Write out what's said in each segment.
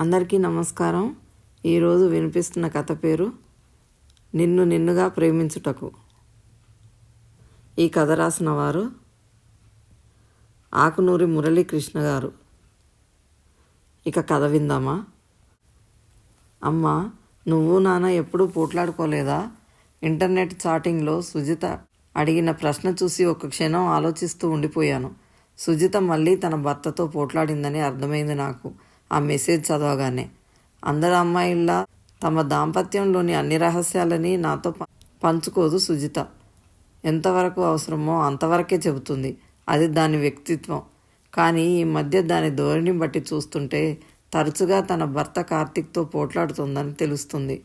అందరికీ నమస్కారం. ఈరోజు వినిపిస్తున్న కథ పేరు నిన్ను నిన్నుగా ప్రేమించుటకు. ఈ కథ రాసిన వారు ఆకునూరి మురళీకృష్ణ గారు. ఇక కథ విందామా? అమ్మా నువ్వు నాన్న ఎప్పుడూ పోట్లాడుకోలేదా? ఇంటర్నెట్ చాటింగ్లో సుజిత అడిగిన ప్రశ్న చూసి ఒక క్షణం ఆలోచిస్తూ ఉండిపోయాను. సుజిత మళ్ళీ తన భర్తతో పోట్లాడిందని అర్థమైంది నాకు. ఆ మెసేజ్ చదవగానే అందరు అమ్మాయిల్లా తమ దాంపత్యంలోని అన్ని రహస్యాలని నాతో పంచుకోదు సుజిత. ఎంతవరకు అవసరమో అంతవరకే చెబుతుంది. అది దాని వ్యక్తిత్వం. కానీ ఈ మధ్య దాని ధోరణి బట్టి చూస్తుంటే తరచుగా తన భర్త కార్తీక్తో పోట్లాడుతుందని తెలుస్తుంది.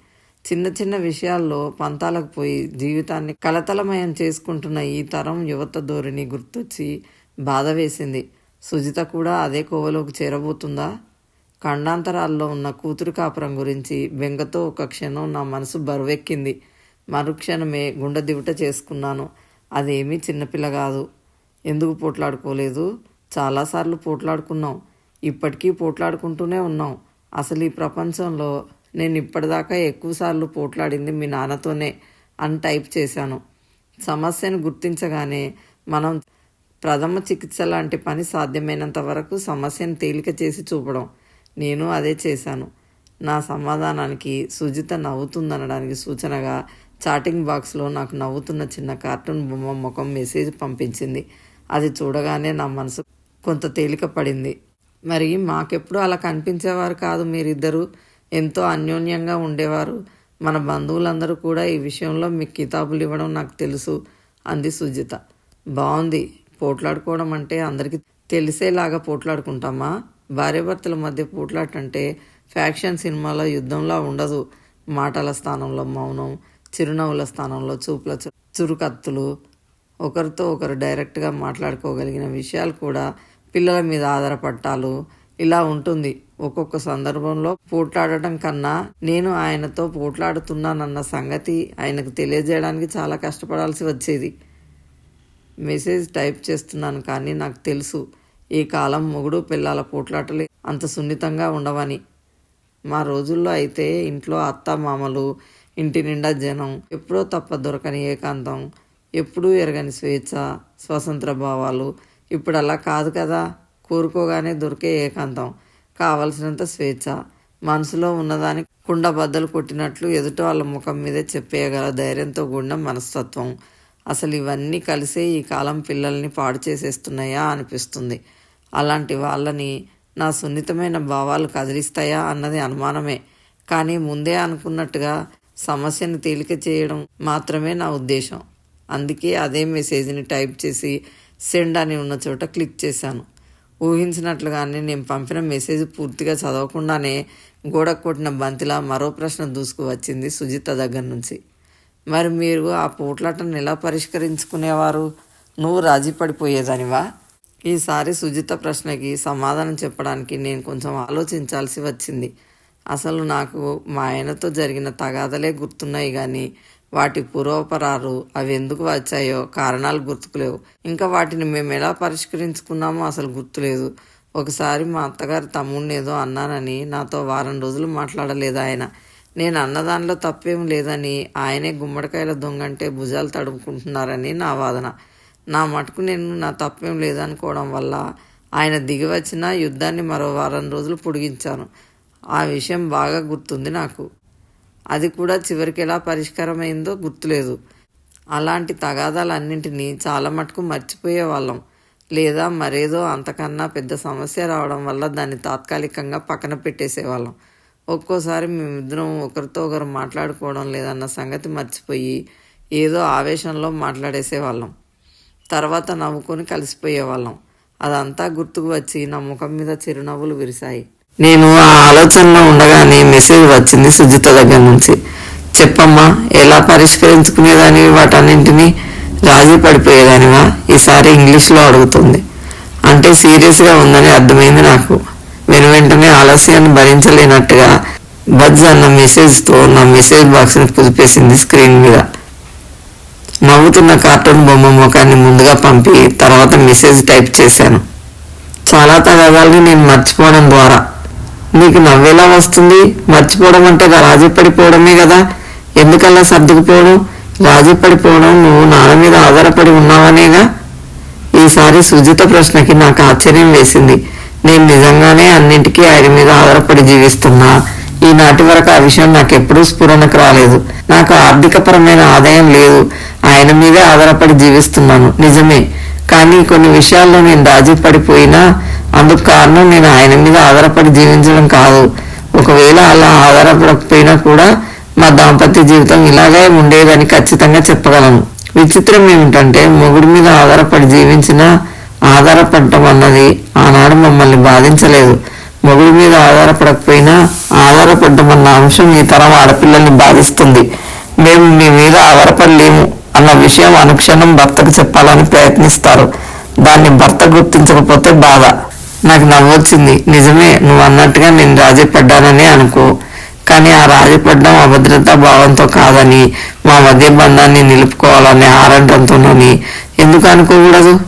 చిన్న చిన్న విషయాల్లో పంతాలకు పోయి జీవితాన్ని కలతలమయం చేసుకుంటున్న ఈ తరం యువత ధోరణి గుర్తొచ్చి బాధ వేసింది. సుజిత కూడా అదే కోవలోకి చేరబోతుందా? ఖండాంతరాల్లో ఉన్న కూతురు కాపురం గురించి బెంగతో ఒక క్షణం నా మనసు బరువెక్కింది. మరుక్షణమే గుండె దివిట చేసుకున్నాను. అదేమీ చిన్నపిల్ల కాదు. ఎందుకు పోట్లాడుకోలేదు? చాలాసార్లు పోట్లాడుకున్నాం. ఇప్పటికీ పోట్లాడుకుంటూనే ఉన్నాం. అసలు ఈ ప్రపంచంలో నేను ఇప్పటిదాకా ఎక్కువసార్లు పోట్లాడింది మీ నాన్నతోనే అని టైప్ చేశాను. సమస్యను గుర్తించగానే మనం ప్రథమ చికిత్స లాంటి పని సాధ్యమైనంత వరకు సమస్యను తేలిక చేసి చూపడం. నేను అదే చేశాను. నా సమాధానానికి సుజిత నవ్వుతుందనడానికి సూచనగా చాటింగ్ బాక్స్లో నాకు నవ్వుతున్న చిన్న కార్టూన్ బొమ్మ ముఖం మెసేజ్ పంపించింది. అది చూడగానే నా మనసు కొంత తేలిక పడింది. మరి మాకెప్పుడు అలా కనిపించేవారు కాదు మీరిద్దరూ? ఎంతో అన్యోన్యంగా ఉండేవారు. మన బంధువులందరూ కూడా ఈ విషయంలో మీకు కితాబులు ఇవ్వడం నాకు తెలుసు అంది సుజిత. బాగుంది పోట్లాడుకోవడం అంటే అందరికీ తెలిసేలాగా పోట్లాడుకుంటామా? భార్యాభర్తల మధ్య పోట్లాటంటే ఫ్యాక్షన్ సినిమాలో యుద్ధంలా ఉండదు. మాటల స్థానంలో మౌనం చిరునవ్వుల స్థానంలో చూపుల చురుకత్తులు. ఒకరితో ఒకరు డైరెక్ట్గా మాట్లాడుకోగలిగిన విషయాలు కూడా పిల్లల మీద ఆధారపట్టాలు. ఇలా ఉంటుంది. ఒక్కొక్క సందర్భంలో పోట్లాడటం కన్నా నేను ఆయనతో పోట్లాడుతున్నానన్న సంగతి ఆయనకు తెలియజేయడానికి చాలా కష్టపడాల్సి వచ్చేది. మెసేజ్ టైప్ చేస్తున్నాను కానీ నాకు తెలుసు. ఈ కాలం మొగుడు పిల్లల పోట్లాటలు అంత సున్నితంగా ఉండవని. మా రోజుల్లో అయితే ఇంట్లో అత్త మామలు ఇంటి నిండా జనం ఎప్పుడో తప్ప దొరకని ఏకాంతం ఎప్పుడూ ఎరగని స్వేచ్ఛ స్వతంత్ర భావాలు ఇప్పుడు అలా కాదు కదా. కోరుకోగానే దొరికే ఏకాంతం కావలసినంత స్వేచ్ఛ. మనసులో ఉన్నదాని కుండ బద్దలు కొట్టినట్లు ఎదుటి వాళ్ళ ముఖం మీదే చెప్పేయగల ధైర్యంతో కూడిన మనస్తత్వం. అసలు ఇవన్నీ కలిసే ఈ కాలం పిల్లల్ని పాడు చేసేస్తున్నాయా అనిపిస్తుంది. అలాంటి వాళ్ళని నా సున్నితమైన భావాలు కదిలిస్తాయా అన్నది అనుమానమే. కానీ ముందే అనుకున్నట్టుగా సమస్యను తేలిక చేయడం మాత్రమే నా ఉద్దేశం. అందుకే అదే మెసేజ్ని టైప్ చేసి సెండ్ అని ఉన్న చోట క్లిక్ చేశాను. ఊహించినట్లుగానే నేను పంపిన మెసేజ్ పూర్తిగా చదవకుండానే గోడ కొట్టిన బంతిలా మరో ప్రశ్న దూసుకు వచ్చింది సుజిత దగ్గర నుంచి. మరి మీరు ఆ పోట్లాటను ఎలా పరిష్కరించుకునేవారు? నువ్వు రాజీ పడిపోయేదానివా? ఈసారి సుజిత ప్రశ్నకి సమాధానం చెప్పడానికి నేను కొంచెం ఆలోచించాల్సి వచ్చింది. అసలు నాకు మా ఆయనతో జరిగిన తగాదలే గుర్తున్నాయి కానీ వాటి పూర్వపరాలు అవి ఎందుకు వచ్చాయో కారణాలు గుర్తుకులేవు. ఇంకా వాటిని మేము ఎలా పరిష్కరించుకున్నామో అసలు గుర్తులేదు. ఒకసారి మా అత్తగారి తమ్ముడిని ఏదో అన్నానని నాతో వారం రోజులు మాట్లాడలేదు ఆయన. నేను అన్నదానిలో తప్పేం లేదని ఆయనే గుమ్మడికాయల దొంగంటే భుజాలు తడుముకుంటున్నారని నా వాదన. నా మటుకు నేను నా తప్పేం లేదనుకోవడం వల్ల ఆయన దిగి వచ్చిన యుద్ధాన్ని మరో వారం రోజులు పొడిగించాను. ఆ విషయం బాగా గుర్తుంది నాకు. అది కూడా చివరికి ఎలా పరిష్కారమైందో గుర్తులేదు. అలాంటి తగాదాలన్నింటినీ చాలా మటుకు మర్చిపోయే వాళ్ళం. లేదా మరేదో అంతకన్నా పెద్ద సమస్య రావడం వల్ల దాన్ని తాత్కాలికంగా పక్కన పెట్టేసేవాళ్ళం. ఒక్కోసారి మేమిద్దరం ఒకరితో ఒకరు మాట్లాడుకోవడం లేదన్న సంగతి మర్చిపోయి ఏదో ఆవేశంలో మాట్లాడేసేవాళ్ళం. తర్వాత నవ్వుకొని కలిసిపోయేవాళ్ళం. అదంతా గుర్తుకు వచ్చి నా ముఖం మీద చిరునవ్వులు విరిశాయి. నేను ఆ ఆలోచనలో ఉండగానే మెసేజ్ వచ్చింది సుజిత దగ్గర నుంచి. చెప్పమ్మా ఎలా పరిష్కరించుకునేదాని వాటన్నింటినీ రాజీ పడిపోయేదానివా? ఈసారి ఇంగ్లీష్లో అడుగుతుంది. అంటే సీరియస్గా ఉందని అర్థమైంది నాకు. వెను వెంటనే ఆలస్యాన్ని భరించలేనట్టుగా బజ్ అన్న మెసేజ్తో నా మెసేజ్ బాక్స్ని పుదిపేసింది స్క్రీన్ మీద. నవ్వుతున్న కార్టూన్ బొమ్మ ముఖాన్ని ముందుగా పంపి తర్వాత మెసేజ్ టైప్ చేశాను. చాలా తగాదాలని నేను మర్చిపోవడం ద్వారా. నీకు నవ్వేలా వస్తుంది? మర్చిపోవడం అంటే రాజీ పడిపోవడమే కదా. ఎందుకలా సర్దుకుపోవడం? రాజీ పడిపోవడం నువ్వు నాన్న మీద ఆధారపడి ఉన్నావనేగా? ఈసారి సుజిత ప్రశ్నకి నాకు ఆశ్చర్యం వేసింది. నేను నిజంగానే అన్నింటికీ ఆయన మీద ఆధారపడి జీవిస్తున్నా. ఈనాటి వరకు ఆ విషయం నాకు ఎప్పుడూ స్ఫురణకు రాలేదు. నాకు ఆర్థికపరమైన ఆదాయం లేదు. ఆయన మీదే ఆధారపడి జీవిస్తున్నాను. నిజమే. కానీ కొన్ని విషయాల్లో నేను రాజీ పడిపోయినా అందుకు కారణం నేను ఆయన మీద ఆధారపడి జీవించడం కాదు. ఒకవేళ అలా ఆధారపడకపోయినా కూడా మా దాంపత్య జీవితం ఇలాగే ఉండేదని ఖచ్చితంగా చెప్పగలను. విచిత్రం ఏమిటంటే మొగుడి మీద ఆధారపడి జీవించిన ఆధారపడటం అన్నది ఆనాడు మమ్మల్ని బాధించలేదు. మొగుడి మీద ఆధారపడకపోయినా ఆధారపడటం అన్న అంశం ఈ తరం ఆడపిల్లల్ని బాధిస్తుంది. మేము మీ మీద ఆధారపడలేము అన్న విషయం అనుక్షణం భర్తకు చెప్పాలని ప్రయత్నిస్తారు. దాన్ని భర్త గుర్తించకపోతే బాధ. నాకు నవ్వొచ్చింది నిజమే నువ్వు అన్నట్టుగా నేను రాజీ పడ్డానని అనుకో. కానీ ఆ రాజీ పడ్డం అభద్రతా భావంతో కాదని మా మధ్య బంధాన్ని నిలుపుకోవాలని ఆరంటంతోనని. ఎందుకు అనుకోకూడదు?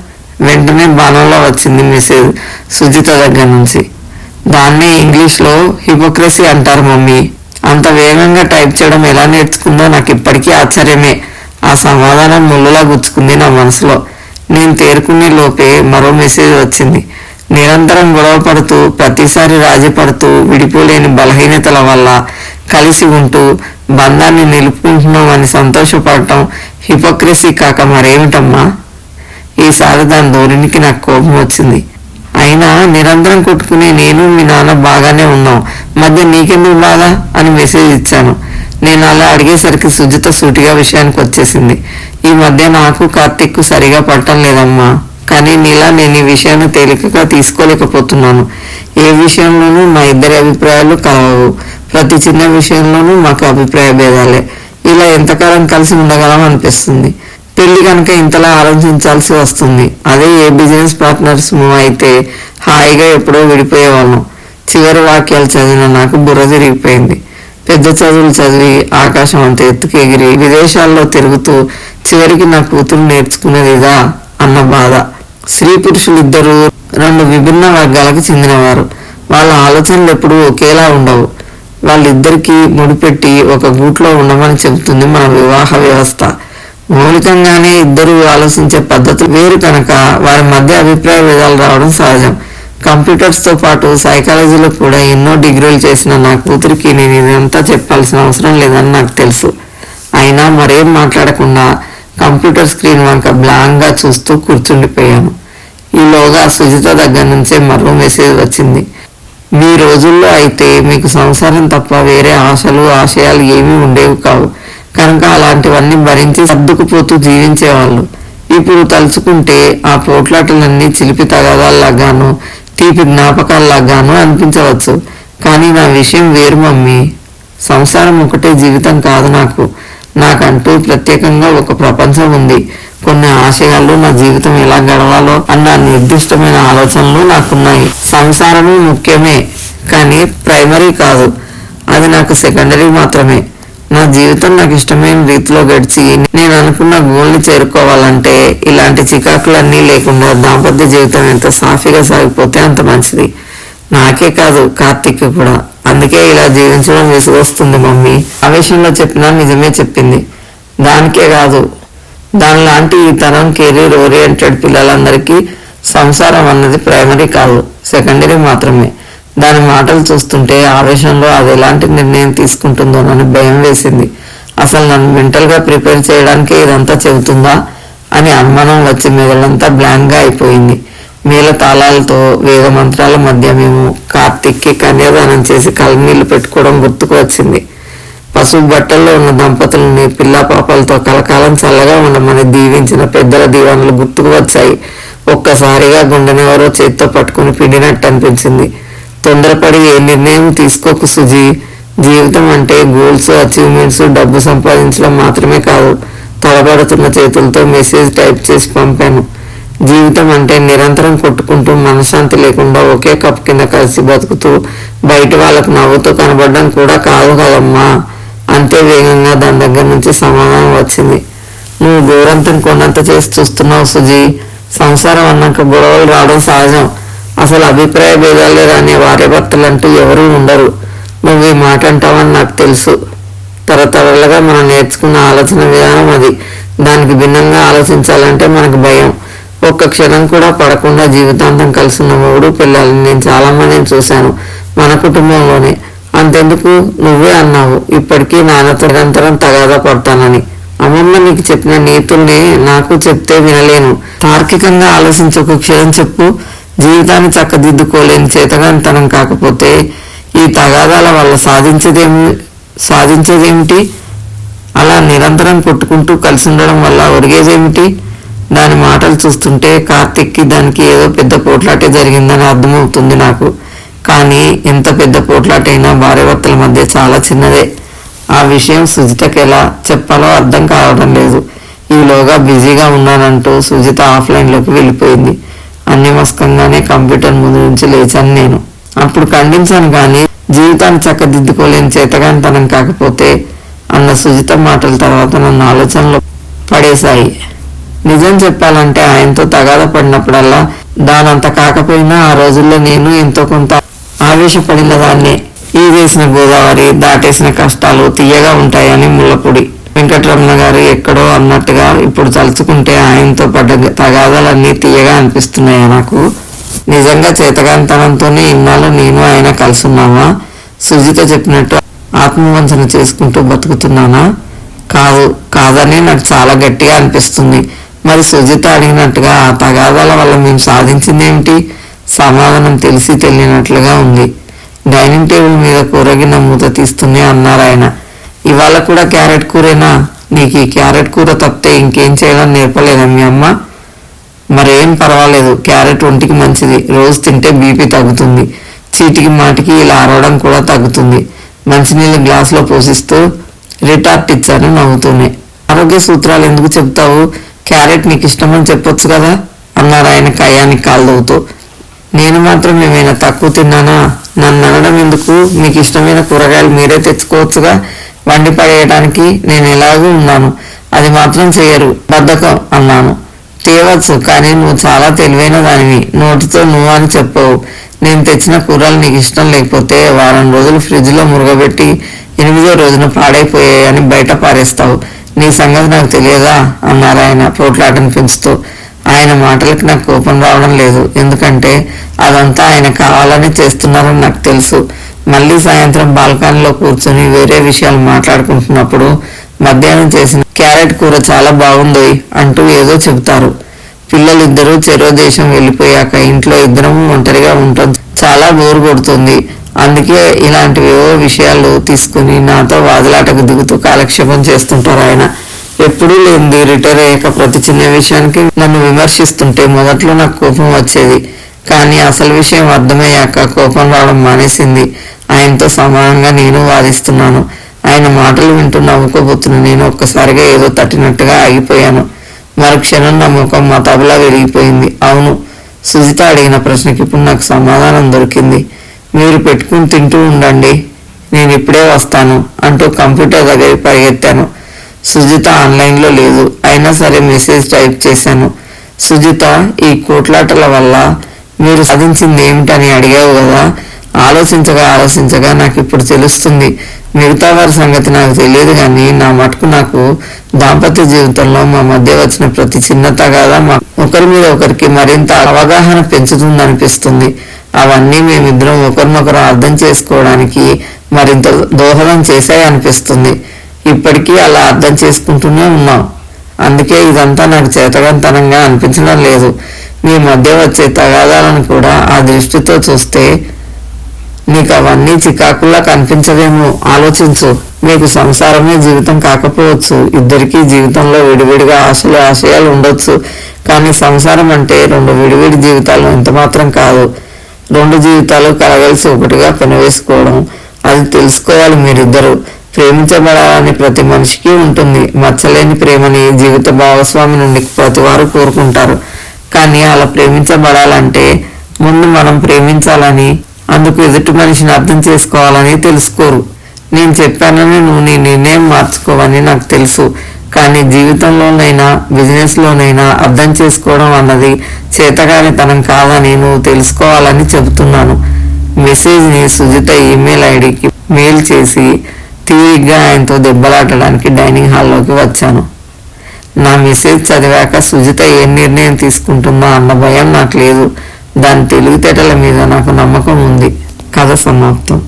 వెంటనే బాణంలో వచ్చింది మెసేజ్ సుజిత దగ్గర నుంచి. దాన్నే ఇంగ్లీష్లో హిపోక్రసీ అంటారు మమ్మీ. అంత వేగంగా టైప్ చేయడం ఎలా నేర్చుకుందో నాకు ఇప్పటికీ ఆశ్చర్యమే. ఆ సమాధానం ముళ్ళులా గుచ్చుకుంది నా మనసులో. నేను తేరుకునే లోపే మరో మెసేజ్ వచ్చింది. నిరంతరం గొడవ పడుతూ ప్రతిసారి రాజీ పడుతూ విడిపోలేని బలహీనతల వల్ల కలిసి ఉంటూ బంధాన్ని నిలుపుకుంటున్నామని సంతోషపడటం హిపోక్రసీ కాక మరేమిటమ్మా? ఈసారి దాని ధోరణికి నాకు కోపం వచ్చింది. అయినా నిరంతరం కొట్టుకునే నేను మీ నాన్న బాగానే ఉన్నాం. మధ్య నీకెందుకు బాధ? అని మెసేజ్ ఇచ్చాను. నేను అలా అడిగేసరికి సుజిత సూటిగా విషయానికి వచ్చేసింది. ఈ మధ్య నాకు కార్తిక్ సరిగా పడటం లేదమ్మా. కానీ నీలా నేను ఈ విషయాన్ని తేలికగా తీసుకోలేకపోతున్నాను. ఏ విషయంలోనూ మా ఇద్దరి అభిప్రాయాలు కలవవు ప్రతి చిన్న విషయంలోనూ మాకు అభిప్రాయ భేదాలే. ఇలా ఎంతకాలం కలిసి ఉండగలం అనిపిస్తుంది. పెళ్ళి కనుక ఇంతలా ఆలోచించాల్సి వస్తుంది. అదే ఏ బిజినెస్ పార్ట్నర్స్ అయితే హాయిగా ఎప్పుడో విడిపోయేవాళ్ళం. చివరి వాక్యాలు చదివిన నాకు బుర్ర తిరిగిపోయింది. పెద్ద చదువులు చదివి ఆకాశం అంత ఎత్తుకు ఎగిరి విదేశాల్లో తిరుగుతూ చివరికి నా కూతురు నేర్చుకునేది ఇదా అన్న బాధ. స్త్రీ పురుషులు ఇద్దరు రెండు విభిన్న వర్గాలకు చెందినవారు. వాళ్ళ ఆలోచనలు ఎప్పుడూ ఒకేలా ఉండవు. వాళ్ళిద్దరికీ ముడిపెట్టి ఒక గూట్లో ఉండమని చెబుతుంది మన వివాహ వ్యవస్థ. మౌలికంగానే ఇద్దరు ఆలోచించే పద్ధతి వేరు కనుక వారి మధ్య అభిప్రాయ భేదాలు రావడం సహజం. కంప్యూటర్స్తో పాటు సైకాలజీలో కూడా ఎన్నో డిగ్రీలు చేసిన నా కూతురికి నేను ఇదంతా చెప్పాల్సిన అవసరం లేదని నాకు తెలుసు. అయినా మరేం మాట్లాడకుండా కంప్యూటర్ స్క్రీన్ వంక బ్లాంగ్గా చూస్తూ కూర్చుండిపోయాను. ఈలోగా సుజిత దగ్గర నుంచే మరో మెసేజ్ వచ్చింది. మీ రోజుల్లో అయితే మీకు సంసారం తప్ప వేరే ఆశలు ఆశయాలు ఏమీ ఉండేవి కావు. కనుక అలాంటివన్నీ భరించి సర్దుకుపోతూ జీవించేవాళ్ళు. ఇప్పుడు తలుచుకుంటే ఆ పోట్లాటలన్నీ చిలిపి తగాదాల్లాగాను తీపి జ్ఞాపకాల్లాగాను అనిపించవచ్చు. కానీ నా విషయం వేరు మమ్మీ. సంసారం ఒకటే జీవితం కాదు నాకు. నాకంటూ ప్రత్యేకంగా ఒక ప్రపంచం ఉంది. కొన్ని ఆశయాలు నా జీవితం ఎలా గడవాలో అన్న నిర్దిష్టమైన ఆలోచనలు నాకున్నాయి. సంసారము ముఖ్యమే కానీ ప్రైమరీ కాదు. అది నాకు సెకండరీ మాత్రమే. నా జీవితం నాకు ఇష్టమైన రీతిలో గడిచి నేను అనుకున్న గోల్ని చేరుకోవాలంటే ఇలాంటి చికాకులన్నీ లేకుండా దాంపత్య జీవితం ఎంత సాఫీగా సాగిపోతే అంత మంచిది. నాకే కాదు కార్తీక్ కూడా. అందుకే ఇలా జీవించడం విసుగొస్తుంది మమ్మీ. ఆవేశంలో చెప్పినా నిజమే చెప్పింది. దానికే కాదు. దానిలాంటి ఈ తరం కెరీర్ ఓరియంటెడ్ పిల్లలందరికీ సంసారం అన్నది ప్రైమరీ కాదు. సెకండరీ మాత్రమే. దాని మాటలు చూస్తుంటే ఆవేశంలో అది ఎలాంటి నిర్ణయం తీసుకుంటుందోనని భయం వేసింది. అసలు నన్ను మెంటల్గా ప్రిపేర్ చేయడానికి ఇదంతా చెబుతుందా అని అనుమానం వచ్చి మిగలంతా బ్లాంక్గా అయిపోయింది. మేల తాళాలతో వేద మంత్రాల మధ్య మేము కార్తిక్కి కన్యాదానం చేసి కలనీళ్ళు పెట్టుకోవడం గుర్తుకు వచ్చింది. పసుపు బట్టల్లో ఉన్న దంపతులని పిల్ల పాపలతో కలకాలం చల్లగా ఉండమని దీవించిన పెద్దల దీవెనలు గుర్తుకు వచ్చాయి. ఒక్కసారిగా గుండెనెవరో చేత్తో పట్టుకుని పిండినట్టు అనిపించింది. తొందరపడి ఏ నిర్ణయం తీసుకోకు సుజీ. జీవితం అంటే గోల్స్ అచీవ్మెంట్స్ డబ్బు సంపాదించడం మాత్రమే కాదు. తలబడుతున్న చేతులతో మెసేజ్ టైప్ చేసి పంపాను. జీవితం అంటే నిరంతరం కొట్టుకుంటూ మనశ్శాంతి లేకుండా ఒకే కప్ కింద కలిసి బతుకుతూ బయట వాళ్ళకు నవ్వుతూ కనబడడం కూడా కాదు కదమ్మా. అంతే వేగంగా దాని దగ్గర నుంచి సమాధానం వచ్చింది. నువ్వు గోరంతం కొన్నంత చేసి చూస్తున్నావు సుజీ. సంసారం అన్నాక గొడవలు రావడం సహజం. అసలు అభిప్రాయ భేదాలే రాని భార్యాభర్తలంటూ ఎవరూ ఉండరు. నువ్వు ఈ మాట అంటావని నాకు తెలుసు. తరతరాలుగా మనం నేర్చుకున్న ఆలోచన విధానం అది. దానికి భిన్నంగా ఆలోచించాలంటే మనకు భయం. ఒక్క క్షణం కూడా పడకుండా జీవితాంతం కలిసి ఉన్న మూడు పిల్లల్ని నేను చాలా మందిని చూశాను. మన కుటుంబంలోనే. అంతెందుకు? నువ్వే అన్నావు. ఇప్పటికీ నాన్నతో నిరంతరం తగాదా పడతానని. అమ్మమ్మ నీకు చెప్పిన నీతుల్ని నాకు చెప్తే వినలేను. తార్కికంగా ఆలోచించకు. ఒక క్షణం చెప్పు. జీవితాన్ని చక్కదిద్దుకోలేని చేతగానితనం కాకపోతే ఈ తగాదాల వల్ల సాధించేదేమి సాధించేదేమిటి? అలా నిరంతరం కొట్టుకుంటూ కలిసి ఉండడం వల్ల ఒరిగేదేమిటి? దాని మాటలు చూస్తుంటే కార్తిక్కి దానికి ఏదో పెద్ద పోట్లాటే జరిగిందని అర్థమవుతుంది నాకు. కానీ ఎంత పెద్ద పోట్లాటైనా భార్యాభర్తల మధ్య చాలా చిన్నదే. ఆ విషయం సుజితకి ఎలా చెప్పాలో అర్థం కావడం లేదు. ఈలోగా బిజీగా ఉన్నానంటూ సుజిత ఆఫ్లైన్లోకి వెళ్ళిపోయింది. అన్యమస్కంగానే కంప్యూటర్ ముందు నుంచి లేచాను నేను. అప్పుడు ఖండించాను కానీ జీవితాన్ని చక్కదిద్దుకోలేని చేతగానితనం కాకపోతే అన్న సుజిత మాటల తర్వాత నన్ను ఆలోచనలో పడేశాయి. నిజం చెప్పాలంటే ఆయనతో తగాద పడినప్పుడల్లా దానంత కాకపోయినా ఆ రోజుల్లో నేను ఎంతో కొంత ఆవేశపడిన దాన్ని. ఈదేసిన గోదావరి దాటేసిన కష్టాలు తీయగా ఉంటాయని ముళ్ళపొడి. వెంకటరమణ గారు ఎక్కడో అన్నట్టుగా ఇప్పుడు తలుచుకుంటే ఆయనతో పడ్డ తగాదాలన్నీ తీయగా అనిపిస్తున్నాయి నాకు? నిజంగా చేతగాంతనంతోనే ఇన్నాళ్ళు నేను ఆయన కలుసున్నావా? సుజిత చెప్పినట్టు ఆత్మవంచన చేసుకుంటూ బతుకుతున్నానా? కాదు కాదని నాకు చాలా గట్టిగా అనిపిస్తుంది. మరి సుజిత అడిగినట్టుగా ఆ తగాదాల వల్ల మేము సాధించింది ఏమిటి సమాధానం తెలిసి తెలియనట్లుగా ఉంది. డైనింగ్ టేబుల్ మీద కూరగిన మూత తీస్తూనే అన్నారు ఆయన. ఇవాళ కూడా క్యారెట్ కూరేనా? నీకు ఈ క్యారెట్ కూర తప్పితే ఇంకేం చేయాలని నేర్పలేదా మీ అమ్మ? మరేం పర్వాలేదు క్యారెట్ ఒంటికి మంచిది. రోజు తింటే బీపీ తగ్గుతుంది. చీటికి మాటికి ఇలా అరవడం కూడా తగ్గుతుంది. మంచినీళ్ళు గ్లాసులో పోసిస్తూ రిటార్ట్ ఇచ్చాను నవ్వుతూనే. ఆరోగ్య సూత్రాలు ఎందుకు చెప్తావు? క్యారెట్ నీకు ఇష్టమని చెప్పొచ్చు కదా? అన్నారు ఆయన కయ్యానికి కాళ్ళవుతూ నేను మాత్రం ఏమైనా తక్కువ తిన్నానా? నన్ను అనడం ఎందుకు? మీకు ఇష్టమైన కూరగాయలు మీరే తెచ్చుకోవచ్చుగా. వండి పడేయడానికి నేను ఎలాగూ ఉన్నాను. అది మాత్రం చేయరు. బద్ధకం అన్నాను. చేయవచ్చు కానీ నువ్వు చాలా తెలివైన దానివి. నోటితో నువ్వు అని చెప్పవు. నేను తెచ్చిన కూరలు నీకు ఇష్టం లేకపోతే వారం రోజులు ఫ్రిడ్జ్లో మురగబెట్టి ఎనిమిదో రోజున పాడైపోయాయని బయట పారేస్తావు. నీ సంగతి నాకు తెలియదా? అన్నారు ఆయన పోట్లాటను పెంచుతూ. ఆయన మాటలకు నాకు కోపం రావడం లేదు. ఎందుకంటే అదంతా ఆయన కావాలని చేస్తున్నారని నాకు తెలుసు. మళ్ళీ సాయంత్రం బాల్కనీలో కూర్చొని వేరే విషయాలు మాట్లాడుకుంటున్నప్పుడు మధ్యాహ్నం చేసిన క్యారెట్ కూర చాలా బాగుంది అంటూ ఏదో చెబుతారు. పిల్లలిద్దరూ చెరో దేశం వెళ్ళిపోయాక ఇంట్లో ఇద్దరము ఒంటరిగా ఉంటాం. చాలా బోరు కొడుతుంది. అందుకే ఇలాంటివేవో విషయాలు తీసుకుని నాతో వాదులాటకు దిగుతూ కాలక్షేపం చేస్తుంటారు ఆయన. ఎప్పుడూ లేనిది రిటైర్ అయ్యాక ప్రతి చిన్న విషయానికి నన్ను విమర్శిస్తుంటే మొదట్లో నాకు కోపం వచ్చేది. కానీ అసలు విషయం అర్థమయ్యాక కోపం రావడం మానేసింది. ఆయనతో సమానంగా నేను వాదిస్తున్నాను. ఆయన మాటలు వింటూ నవ్వుకోబోతున్న నేను ఒక్కసారిగా ఏదో తట్టినట్టుగా ఆగిపోయాను. మరుక్షణం నా ముఖం మతాబులా వెలిగిపోయింది అవును సుజిత అడిగిన ప్రశ్నకి ఇప్పుడు నాకు సమాధానం దొరికింది. మీరు పెట్టుకుని తింటూ ఉండండి. నేను ఇప్పుడే వస్తాను అంటూ కంప్యూటర్ దగ్గరికి పరిగెత్తాను. సుజిత ఆన్లైన్లో లేదు. అయినా సరే మెసేజ్ టైప్ చేశాను. సుజిత ఈ కోట్లాటల వల్ల మీరు సాధించింది ఏమిటని అడిగావు కదా? ఆలోచించగా ఆలోచించగా నాకు ఇప్పుడు తెలుస్తుంది. మిగతా వారి సంగతి నాకు తెలియదు కానీ నా మటుకు నాకు దాంపత్య జీవితంలో మా మధ్య వచ్చిన ప్రతి చిన్న తగాదా మా ఒకరి మీద ఒకరికి మరింత అవగాహన పెంచుతుందనిపిస్తుంది. అవన్నీ మేమిద్దరం ఒకరినొకరు అర్థం చేసుకోవడానికి మరింత దోహదం చేశాయి అనిపిస్తుంది ఇప్పటికీ అలా అర్థం చేసుకుంటూనే ఉన్నాం. అందుకే ఇదంతా నాకు చేతగంతనంగా అనిపించడం లేదు. మీ మధ్య వచ్చే తగాదాలను కూడా ఆ దృష్టితో చూస్తే నీకు అవన్నీ చికాకుల్లా కనిపించవేమో. ఆలోచించు. మీకు సంసారమే జీవితం కాకపోవచ్చు. ఇద్దరికీ జీవితంలో విడివిడిగా ఆశలు ఆశయాలు ఉండొచ్చు. కానీ సంసారం అంటే రెండు విడివిడి జీవితాలు ఎంతమాత్రం కాదు. రెండు జీవితాలు కలగలిసి ఒకటిగా పెనవేసుకోవడం అది తెలుసుకోవాలి మీరిద్దరు. ప్రేమించబడాలని ప్రతి మనిషికి ఉంటుంది. మచ్చలేని ప్రేమని జీవిత భాగస్వామి నుండి ప్రతి వారు కోరుకుంటారు. కానీ అలా ప్రేమించబడాలంటే ముందు మనం ప్రేమించాలని అందుకు ఎదుటి మనిషిని అర్థం చేసుకోవాలని తెలుసుకోరు. నేను చెప్పానని నువ్వు నీ నిర్ణయం మార్చుకోవని నాకు తెలుసు. కానీ జీవితంలోనైనా బిజినెస్లోనైనా అర్థం చేసుకోవడం అన్నది చేతకానితనం కాదని నువ్వు తెలుసుకోవాలని చెబుతున్నాను. మెసేజ్ని సుజిత ఈమెయిల్ ఐడికి మెయిల్ చేసి తీరిగ్గా ఆయనతో దెబ్బలాటడానికి డైనింగ్ హాల్లోకి వచ్చాను. నా మెసేజ్ చదివాక సుజిత ఏ నిర్ణయం తీసుకుంటుందో అన్న భయం నాకు లేదు. దాని తెలివితేటల మీద నాకు నమ్మకం ఉంది. కథ సమాప్తం.